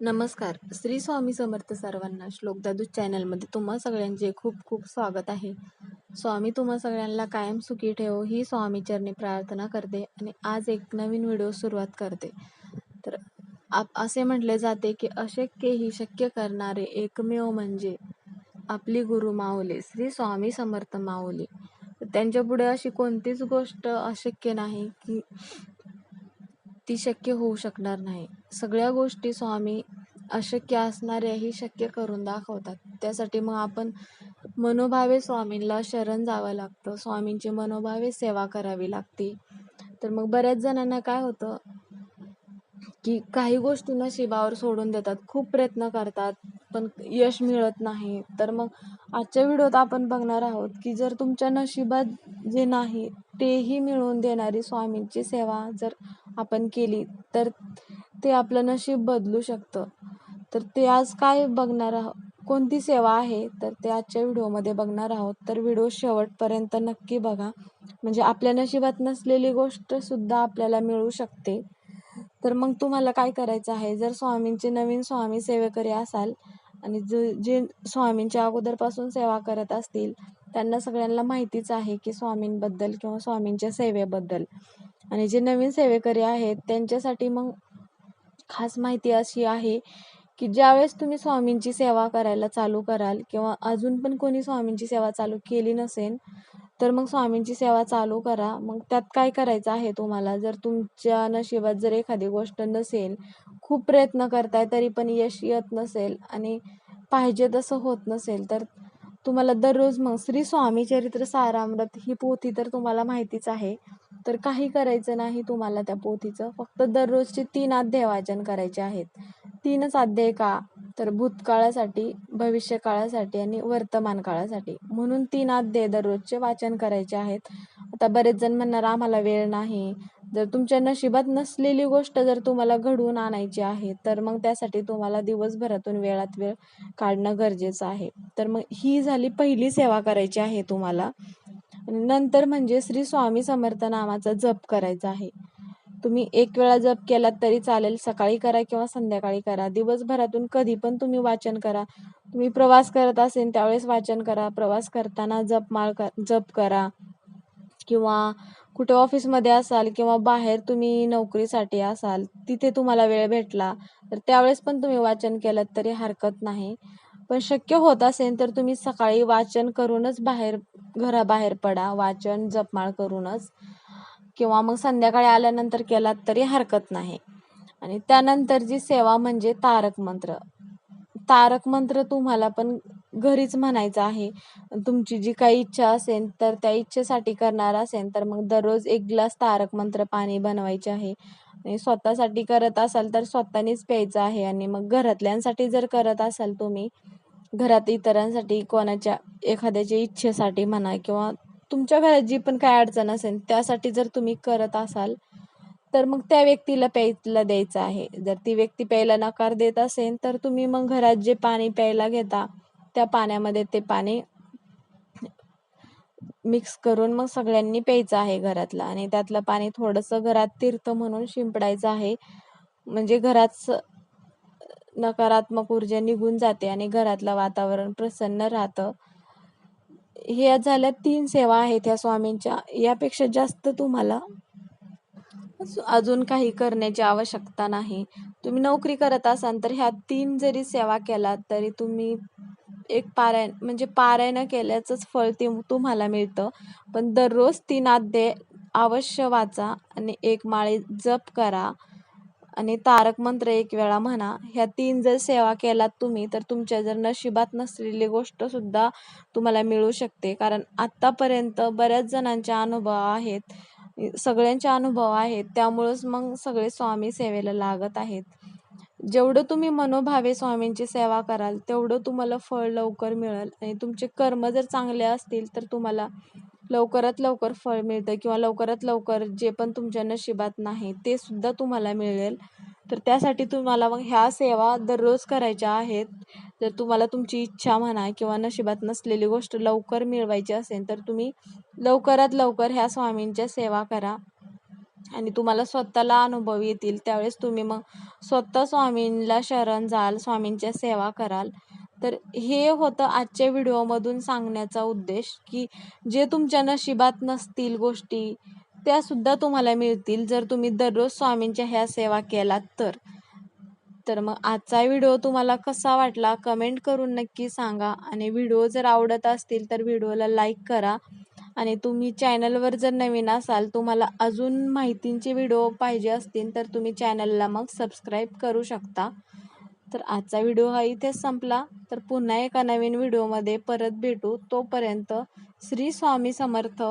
नमस्कार. श्री स्वामी समर्थ सर्वांना श्लोक दादू चॅनलमध्ये तुम्हा सगळ्यांचे खूप खूप स्वागत आहे. स्वामी तुम्हा सगळ्यांना कायम सुखी ठेवो ही स्वामी चरणी प्रार्थना करते आणि आज एक नवीन व्हिडिओ सुरुवात करते. तर आप असे म्हटले जाते की अशक्य ही शक्य करणारे एकमेव म्हणजे आपली गुरु माऊली श्री स्वामी समर्थ माऊली. त्यांच्या पुढे अशी कोणतीच गोष्ट अशक्य नाही की ती शक्य होऊ शकणार नाही. सगळ्या गोष्टी स्वामी अशक्य असणाऱ्याही शक्य करून दाखवतात. त्यासाठी मग आपण मनोभावे स्वामींना शरण जावं लागतं. स्वामींची मनोभावे सेवा करावी लागते. तर मग बऱ्याच जणांना काय होतं की काही गोष्टी नशिबावर सोडून देतात. खूप प्रयत्न करतात पण यश मिळत नाही. तर मग आजच्या व्हिडिओत आपण बघणार आहोत की जर तुमच्या नशिबात जे नाही तेही मिळवून देणारी स्वामींची सेवा जर आपण केली तर ते आपलं नशीब बदलू शकतं. तर ते आज काय बघणार आहोत कोणती सेवा आहे? तर ते आजच्या व्हिडिओमध्ये बघणार आहोत. तर व्हिडिओ शेवटपर्यंत नक्की बघा. म्हणजे आपल्या नशिबात नसलेली गोष्ट सुद्धा आपल्याला मिळू शकते. तर मग तुम्हाला काय करायचं आहे? जर स्वामींचे नवीन स्वामी सेवेकरी असाल आणि जे जे स्वामींच्या अगोदरपासून सेवा करत असतील त्यांना सगळ्यांना माहितीच आहे की स्वामींबद्दल किंवा स्वामींच्या सेवेबद्दल. आणि जे नवीन सेवेकरी आहेत त्यांच्यासाठी मग खास माहिती अशी आहे की ज्यावेळेस तुम्ही स्वामींची सेवा करायला चालू कराल किंवा अजून पण कोणी स्वामींची सेवा चालू केली नसेल तर मग स्वामींची सेवा चालू करा. मग त्यात काय करायचं आहे तुम्हाला? जर तुमच्या नशिबात जर एखादी गोष्ट नसेल खूप प्रयत्न करताय तरी पण यश येत नसेल आणि पाहिजे तसं होत नसेल तर तुम्हाला दररोज मग श्री स्वामी चरित्र सारामृत ही पोथी तर तुम्हाला माहितीच आहे. तर काही करायचं नाही तुम्हाला त्या पोथीचं. फक्त दररोजचे तीन अध्याय वाचन करायचे आहेत. तीनच अध्याय का? तर भूतकाळासाठी भविष्य काळासाठी आणि वर्तमान काळासाठी म्हणून तीन अध्याय दररोजचे वाचन करायचे आहेत. आता बरेच जण म्हणणार आम्हाला वेळ नाही. जर तुमच्या नशिबात नसलेली गोष्ट जर तुम्हाला घडवून आणायची आहे तर मग त्यासाठी तुम्हाला दिवसभरातून वेळात वेळ काढणं गरजेचं आहे. तर मग ही झाली पहिली सेवा करायची आहे तुम्हाला. नंतर म्हणजे श्री स्वामी समर्थ नामाचा जप करायचा आहे. तुम्ही एक वेळा जप केलात तरी चालेल सकाळी करा किंवा संध्याकाळी करा. दिवसभरातून कधी पण तुम्ही वाचन करा. तुम्ही प्रवास करत असेल त्यावेळेस वाचन करा. प्रवास करताना जपमाळ जप करा. किंवा कुठे ऑफिसमध्ये असाल किंवा बाहेर तुम्ही नोकरीसाठी असाल तिथे तुम्हाला वेळ भेटला तर त्यावेळेस पण तुम्ही वाचन केलं तरी हरकत नाही. पण शक्य होत असेल तर तुम्ही सकाळी वाचन करूनच बाहेर घराबाहेर पडा वाचन जपमाळ करूनच. किंवा मग संध्याकाळी आल्यानंतर केलात तरी हरकत नाही. आणि त्यानंतरची सेवा म्हणजे तारक मंत्र. तारक मंत्र तुम्हाला पण घरीच म्हणायचं आहे. तुमची जी काही इच्छा असेल तर त्या इच्छेसाठी करणार असेल तर मग दररोज एक ग्लास तारक मंत्र पाणी बनवायचे आहे. आणि स्वतःसाठी करत असाल तर स्वतःनीच प्यायचं आहे. आणि मग घरातल्यांसाठी जर करत असाल तुम्ही घरात इतरांसाठी कोणाच्या एखाद्याच्या इच्छेसाठी म्हणा किंवा तुमच्या घरात जी पण काय अडचण असेल त्यासाठी जर तुम्ही करत असाल तर मग त्या व्यक्तीला प्यायला द्यायचं आहे. जर ती व्यक्ती प्यायला नकार देत असेल तर तुम्ही मग घरात जे पाणी प्यायला घेता त्या पाण्यामध्ये ते पाणी मिक्स करून मग सगळ्यांनी प्यायचं आहे घरातलं. आणि त्यातलं पाणी थोडंसं घरात तीर्थ म्हणून शिंपडायचं आहे. म्हणजे घरात नकारात्मक ऊर्जा निघून जाते आणि घरातलं वातावरण प्रसन्न राहतं. ह्या झाल्या तीन सेवा आहेत ह्या स्वामींच्या. यापेक्षा जास्त तुम्हाला अजून काही करण्याची आवश्यकता नाही. तुम्ही नोकरी करत असाल तर ह्या तीन जरी सेवा केलात तरी तुम्ही एक पारायण म्हणजे पारायण केल्याचंच फळ ते तुम्हाला मिळतं. पण दररोज तीन अध्याय अवश्य वाचा आणि एक माळी जप करा. आणि तारक मंत्र एक वेळा म्हणा ह्या तीन जर सेवा केलात तुम्ही तर तुमच्या जर नशिबात नसलेली गोष्ट सुद्धा तुम्हाला मिळू शकते. कारण आत्तापर्यंत बऱ्याच जणांचे अनुभव आहेत सगळ्यांचे अनुभव आहेत त्यामुळंच मग सगळे स्वामी सेवेला लागत आहेत. जेवढं तुम्ही मनोभावे स्वामींची सेवा कराल तेवढं तुम्हाला फळ लवकर मिळेल आणि तुमचे कर्म जर चांगले असतील तर तुम्हाला लवकरात लवकर फळ मिळतं किंवा लवकरात लवकर जे पण तुमच्या नशिबात नाही ते सुद्धा तुम्हाला मिळेल. तर त्यासाठी तुम्हाला मग ह्या सेवा दररोज करायच्या आहेत. जर तुम्हाला तुमची इच्छा म्हणा किंवा नशिबात नसलेली गोष्ट लवकर मिळवायची असेल तर तुम्ही लवकरात लवकर ह्या स्वामींच्या सेवा करा. आणि तुम्हाला स्वतःला अनुभव येतील त्यावेळेस तुम्ही मग स्वतः स्वामींना शरण जाल स्वामींच्या सेवा कराल. तर हे होतं आजच्या व्हिडिओमधून सांगण्याचा उद्देश की जे तुमच्या नशिबात नसतील गोष्टी त्यासुद्धा तुम्हाला मिळतील जर तुम्ही दररोज स्वामींच्या ह्या सेवा केलात तर. तर मग आजचा व्हिडिओ तुम्हाला कसा वाटला कमेंट करून नक्की सांगा आणि व्हिडिओ जर आवडत असतील तर व्हिडिओला लाईक करा आणि तुम्ही चॅनलवर जर नवीन असाल तुम्हाला अजून माहितींचे व्हिडिओ पाहिजे असतील तर तुम्ही चॅनलला मग सबस्क्राईब करू शकता. तर आजचा व्हिडिओ हा इथेच संपला. तर पुन्हा एका नवीन व्हिडिओमध्ये परत भेटू. तोपर्यंत श्री स्वामी समर्थ.